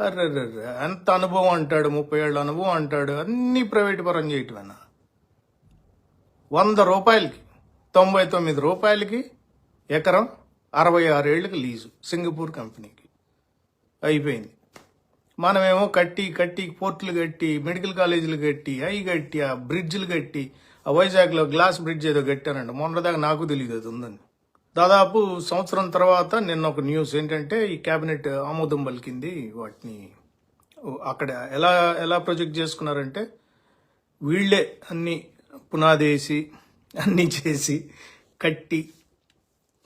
Array ఎంత అనుభవం అంటాడు ముప్పై ఏళ్ళ అనుభవం అంటాడు అన్నీ ప్రైవేట్ పరం చేయటమేనా? వంద రూపాయలకి తొంభై తొమ్మిది రూపాయలకి ఎకరం అరవై ఆరేళ్ళకి లీజు సింగపూర్ కంపెనీకి. అయిపోయింది. మనమేమో కట్టి కట్టి పోర్టులు కట్టి మెడికల్ కాలేజీలు కట్టి అవి కట్టి ఆ బ్రిడ్జ్లు కట్టి ఆ వైజాగ్లో గ్లాస్ బ్రిడ్జ్ ఏదో కట్టారంట. మొన్నదాకా నాకు తెలియదు అది ఉందని. దాదాపు సంవత్సరం తర్వాత నిన్న ఒక న్యూస్ ఏంటంటే ఈ క్యాబినెట్ ఆమోదం పలికింది. వాటిని అక్కడ ఎలా ఎలా ప్రొజెక్ట్ చేసుకున్నారంటే వీళ్ళే అన్ని పునాదేసి అన్నీ చేసి కట్టి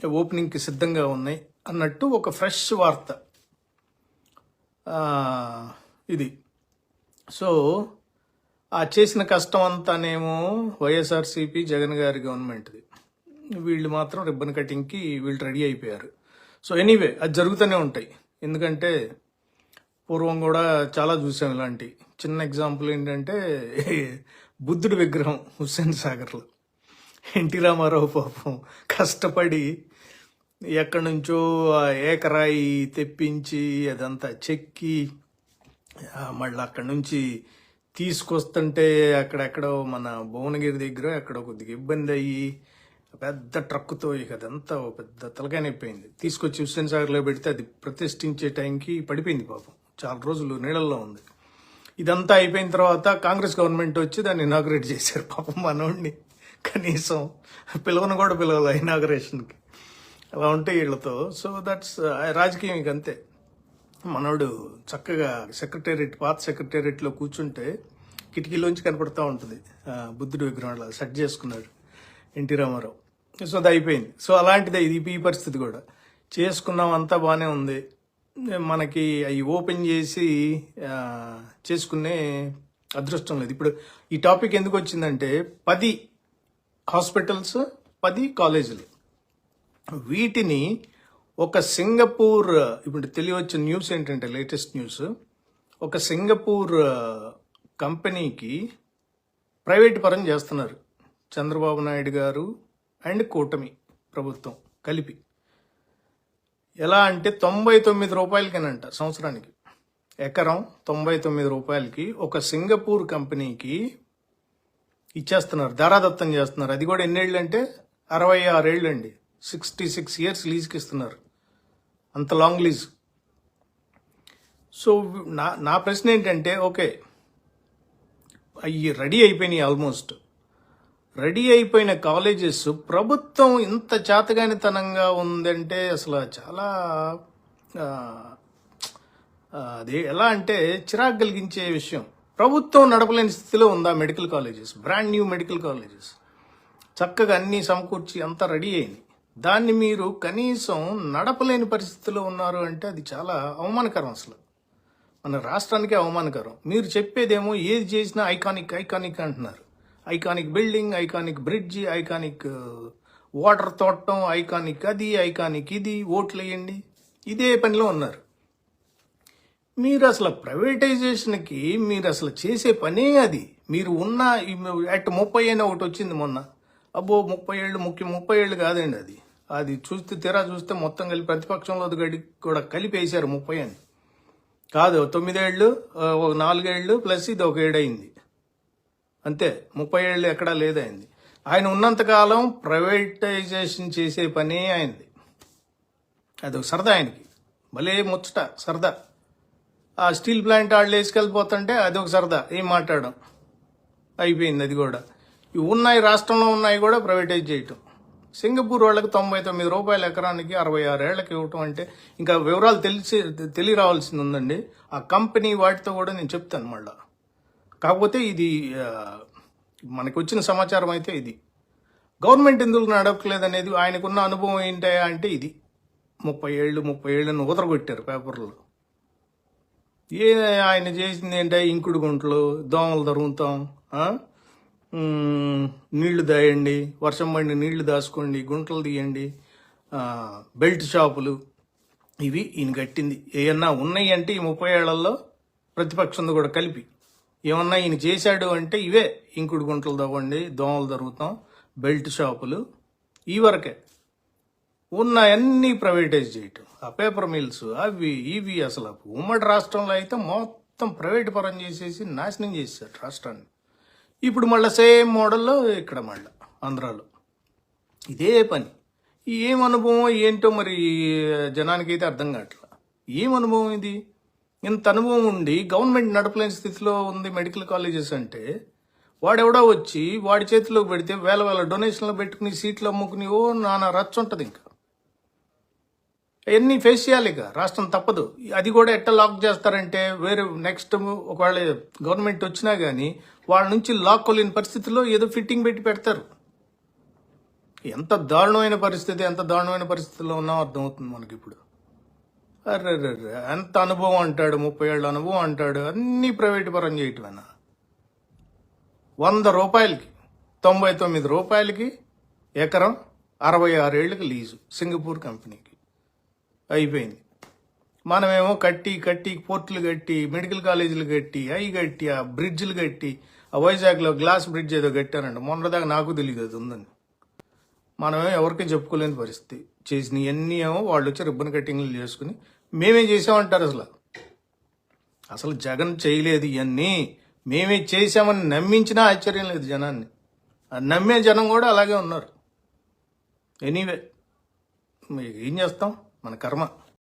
ఓపెనింగ్కి సిద్ధంగా ఉన్నాయి అన్నట్టు ఒక ఫ్రెష్ వార్త. ఇది. సో ఆ చేసిన కష్టం అంతానేమో వైఎస్ఆర్సీపీ జగన్ గారి గవర్నమెంట్ది. వీళ్ళు మాత్రం రిబ్బన్ కటింగ్కి వీళ్ళు రెడీ అయిపోయారు. సో ఎనీవే అది జరుగుతూనే ఉంటాయి. ఎందుకంటే పూర్వం కూడా చాలా చూసాం ఇలాంటి. చిన్న ఎగ్జాంపుల్ ఏంటంటే బుద్ధుడి విగ్రహం హుస్సేన్ సాగర్లో. ఎన్టీ రామారావు పాపం కష్టపడి ఎక్కడి నుంచో ఆ ఏకరాయి తెప్పించి అదంతా చెక్కి మళ్ళీ అక్కడి నుంచి తీసుకొస్తుంటే అక్కడెక్కడో మన భువనగిరి దగ్గర ఎక్కడో కొద్దిగా ఇబ్బంది అయ్యి పెద్ద ట్రక్కుతో ఇక అదంతా పెద్ద తలకాయనైపోయింది. తీసుకొచ్చి హుస్సేన్ సాగర్లో పెడితే అది ప్రతిష్ఠించే టైంకి పడిపోయింది పాపం. చాలా రోజులు నీళ్ళల్లో ఉంది. ఇదంతా అయిపోయిన తర్వాత కాంగ్రెస్ గవర్నమెంట్ వచ్చి దాన్ని ఇనాగ్రేట్ చేశారు పాపం మనోడిని. కనీసం పిలవను కూడా పిలవాలి ఇనాగ్రేషన్కి. అలా ఉంటాయి వీళ్ళతో. సో దట్స్ రాజకీయం ఇక అంతే. మనోడు చక్కగా సెక్రటేరియట్ పాత సెక్రటేరియట్లో కూర్చుంటే కిటికీలోంచి కనపడతా ఉంటుంది. బుద్ధుడు బుద్ధుడి విగ్రహం అలా సెట్ చేసుకున్నాడు. ఎన్టీ రామారావు. సో అది అయిపోయింది. సో అలాంటిదే ఇది ఈ పరిస్థితి కూడా. చేసుకున్నాం అంతా బాగానే ఉంది. మనకి అవి ఓపెన్ చేసి చేసుకునే అదృష్టం లేదు. ఇప్పుడు ఈ టాపిక్ ఎందుకు వచ్చిందంటే పది హాస్పిటల్స్ పది కాలేజీలు. వీటిని ఒక సింగపూర్ ఇప్పుడు తెలియవచ్చిన న్యూస్ ఏంటంటే లేటెస్ట్ న్యూస్. ఒక సింగపూర్ కంపెనీకి ప్రైవేట్ పరం చేస్తున్నారు. చంద్రబాబు నాయుడు గారు అండ్ కూటమి ప్రభుత్వం కలిపి. ఎలా అంటే తొంభై తొమ్మిది రూపాయలకేనంట సంవత్సరానికి. ఎకరం తొంభై తొమ్మిది రూపాయలకి ఒక సింగపూర్ కంపెనీకి ఇచ్చేస్తున్నారు ధారాదత్తం చేస్తున్నారు. అది కూడా ఎన్నేళ్ళు అంటే అరవై ఆరేళ్ళు అండి సిక్స్టీ సిక్స్ ఇయర్స్ లీజ్కి ఇస్తున్నారు అంత లాంగ్ లీజ్. సో నా నా ప్రశ్న ఏంటంటే ఓకే అవి రెడీ అయిపోయినాయి ఆల్మోస్ట్. రెడీ అయిపోయిన కాలేజెస్ ప్రభుత్వం ఇంత చేతగానితనంగా ఉందంటే అసలు చాలా అది ఎలా అంటే చిరాకు కలిగించే విషయం. ప్రభుత్వం నడపలేని స్థితిలో ఉందా medical colleges? Brand new medical colleges. చక్కగా అన్నీ సమకూర్చి అంతా రెడీ అయింది. దాన్ని మీరు కనీసం నడపలేని పరిస్థితిలో ఉన్నారు అంటే అది చాలా అవమానకరం అసలు. మన రాష్ట్రానికే అవమానకరం. మీరు చెప్పేదేమో ఏది చేసినా ఐకానిక్ ఐకానిక్ అంటున్నారు. Iconic building iconic bridge iconic water తోటం iconic అది ఐకానిక్ ఇది ఓట్లు వేయండి. ఇదే పనిలో ఉన్నారు. మీరు అసలు ప్రైవేటైజేషన్కి మీరు అసలు చేసే పనే అది. మీరు ఉన్న అట్ ముప్పై అని ఒకటి వచ్చింది మొన్న. అబ్బో ముప్పై ఏళ్ళు ముఖ్యం ముప్పై ఏళ్ళు కాదండి అది. అది చూస్తే తీరా చూస్తే మొత్తం కలిపి ప్రతిపక్షంలో గడి కూడా కలిపి వేశారు ముప్పై అని. కాదు తొమ్మిదేళ్ళు ఒక నాలుగేళ్ళు ప్లస్ ఇది ఒక ఏడైంది అంతే ముప్పై ఏళ్ళు ఎక్కడా లేదైంది. ఆయన ఉన్నంతకాలం ప్రైవేటైజేషన్ చేసే పనే అయింది అది ఒక సరదా ఆయనకి. భలే ముచ్చట సరదా. ఆ స్టీల్ ప్లాంట్ వాళ్ళు వేసుకెళ్ళిపోతుంటే అది ఒక సరదా ఏం మాట్లాడడం. అయిపోయింది అది కూడా. ఇవి ఉన్నాయి రాష్ట్రంలో ఉన్నాయి కూడా ప్రైవేటైజ్ చేయటం. సింగపూర్ వాళ్ళకి తొంభై తొమ్మిది రూపాయల ఎకరానికి అరవై ఆరు ఏళ్ళకి ఇవ్వటం అంటే ఇంకా వివరాలు తెలిసి తెలియ రావాల్సింది ఉందండి. ఆ కంపెనీ వాటితో కూడా నేను చెప్తాను మళ్ళా. కాకపోతే ఇది మనకు వచ్చిన సమాచారం అయితే ఇది. గవర్నమెంట్ ఎందుకు నడపలేదు అనేది ఆయనకున్న అనుభవం ఏంటయా అంటే ఇది. ముప్పై ఏళ్ళు ముప్పై ఏళ్ళని ఊదరగొట్టారు పేపర్లో. ఏ ఆయన చేసింది ఏంటంటే ఇంకుడు గుంటలు దోమలు తరుగుతాం నీళ్ళు దాయండి వర్షం పడి నీళ్ళు దాచుకోండి గుంటలు తీయండి బెల్ట్ షాపులు. ఇవి ఈయన కట్టింది. ఏమన్నా ఉన్నాయి అంటే ఈ ముప్పై ఏళ్ళలో ప్రతిపక్షంతో కూడా కలిపి. ఏమన్నా ఈయన చేశాడు అంటే ఇవే ఇంకుడు గుంటలు తవ్వండి దోమలు తరుగుతాం బెల్ట్ షాపులు ఈ వరకే. ఉన్న అన్ని ప్రైవేటైజ్ చేయటం. ఆ పేపర్ మిల్స్ అవి ఇవి అసలు ఉమ్మడి రాష్ట్రంలో అయితే మొత్తం ప్రైవేట్ పరం చేసేసి నాశనం చేశారు రాష్ట్రాన్ని. ఇప్పుడు మళ్ళీ సేమ్ మోడల్లో ఇక్కడ మళ్ళీ ఆంధ్రాలో. ఇదే పని. ఏం అనుభవం ఏంటో మరి జనానికైతే అర్థం కావట్లా. ఏం అనుభవం ఇది? ఇంత అనుభవం ఉండి గవర్నమెంట్ నడపలేని స్థితిలో ఉంది మెడికల్ కాలేజెస్ అంటే వాడెవడో వచ్చి వాడి చేతిలోకి పెడితే వేల వేల డొనేషన్లు పెట్టుకుని సీట్లు అమ్ముకుని ఓ నానా రచ్చ ఉంటుంది ఇంకా. అవన్నీ ఫేస్ చేయాలి ఇక రాష్ట్రం తప్పదు. అది కూడా ఎట్లా లాక్ చేస్తారంటే వేరే నెక్స్ట్ ఒకవేళ గవర్నమెంట్ వచ్చినా కానీ వాళ్ళ నుంచి లాక్కోలేని పరిస్థితిలో ఏదో ఫిట్టింగ్ పెట్టి పెడతారు. ఎంత దారుణమైన పరిస్థితి ఎంత దారుణమైన పరిస్థితిలో ఉన్నామో అర్థమవుతుంది మనకి ఇప్పుడు. అర్రే ఎంత అనుభవం అంటాడు? ముప్పై ఏళ్ళ అనుభవం అంటాడు. అన్నీ ప్రైవేట్ పరం చేయటమేనా? వంద రూపాయలకి తొంభై తొమ్మిది రూపాయలకి ఎకరం అరవై ఆరేళ్ళకి లీజు సింగపూర్ కంపెనీకి. అయిపోయింది. మనమేమో కట్టి కట్టి పోర్టులు కట్టి మెడికల్ కాలేజీలు కట్టి అవి కట్టి ఆ బ్రిడ్జ్లు కట్టి ఆ వైజాగ్లో గ్లాస్ బ్రిడ్జ్ ఏదో కట్టారండి మొన్నదాకా నాకు తెలియదు అది ఉందని. మనమే ఎవరికి చెప్పుకోలేని పరిస్థితి. చేసినవన్నీ ఏమో వాళ్ళు వచ్చి రిబ్బన్ కటింగ్లు చేసుకుని మేమే చేసామంటారు అసలు. అసలు జగన్ చేయలేదు ఇవన్నీ మేమే చేసామని నమ్మించినా ఆశ్చర్యం లేదు జనాన్ని. ఆ నమ్మే జనం కూడా అలాగే ఉన్నారు. ఎనీవే ఏం చేస్తాం? మన కర్మ.